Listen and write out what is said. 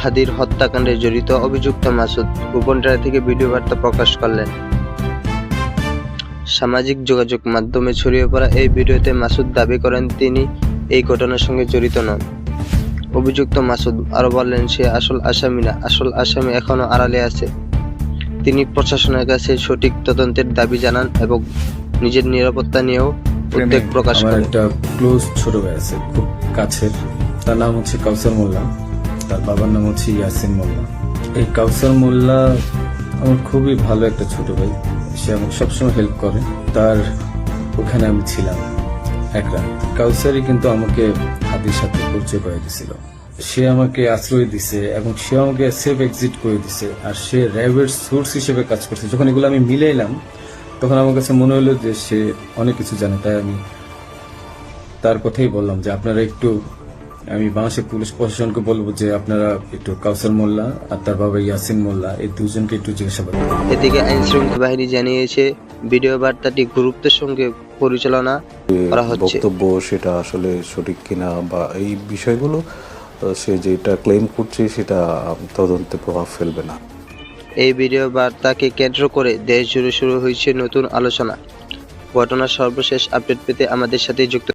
হাদির হত্যাকাণ্ডে জড়িত অভিযুক্ত মাসুদ গোপনটারা থেকে ভিডিও বার্তা প্রকাশ করলেন। সামাজিক যোগাযোগ মাধ্যমে ছড়িয়ে পড়া এই ভিডিওতে মাসুদ দাবি করেন তিনি এই ঘটনার সঙ্গে জড়িত নন। অভিযুক্ত মাসুদ আরও বললেন সে আসল আসামি না আসল আসামি এখনও আড়ালে আছে। তিনি প্রশাসনের কাছে সঠিক তদন্তের দাবি জানান এবং নিজের নিরাপত্তা নিয়েও উদ্বেগ প্রকাশ করেন। একটা ক্লোজ ছোট ভাই আছে খুব কাছের। তার নাম হচ্ছে কাউসার মোল্লা। তার বাবার নাম হচ্ছে ইয়াসিন মোল্লা। এই কাউসার মোল্লা আমার খুবই ভালো একটা ছোট ভাই। সে আমাকে সবসময় হেল্প করে। তার ওখানে আমি ছিলাম এক রাত। কাউসারই কিন্তু আমাকে হাদির সাথে পরিচয় করে দিছিল সে আমাকে আশ্রয় দিছে এবং সে আমাকে সেফ এক্সিট করে দিছে। আর সে র্যাবের সোর্স হিসেবে কাজ করছে। যখন এগুলো আমি মিলাইলাম তখন আমার কাছে মনে হলো যে সে অনেক কিছু জানে। তাই আমি তার কথাই বললাম যে আপনারা একটু আমি বাংলাদেশের পুলিশ প্রশাসনকে বলব যে আপনারা একটু কাউসার মোল্লা আর তার বাবা ইয়াসিন মোল্লা এই দুজনকে একটু জিজ্ঞাসাবাদ এদিকে আইন শৃঙ্খলা বাহিনী জানিয়েছে ভিডিও বার্তাটি গুরুত্বের সঙ্গে পরিচালনা করা হচ্ছে। বক্তব্য সেটা আসলে সঠিক কিনা বা এই বিষয়গুলো সে যেটা ক্লেম করছে সেটা তদন্তে প্রভাব ফেলবে না। এই ভিডিও বার্তাকে কেন্দ্র করে দেশ জুড়ে শুরু হয়েছে নতুন আলোচনা। ঘটনার সর্বশেষ আপডেট পেতে আমাদের সাথে যুক্ত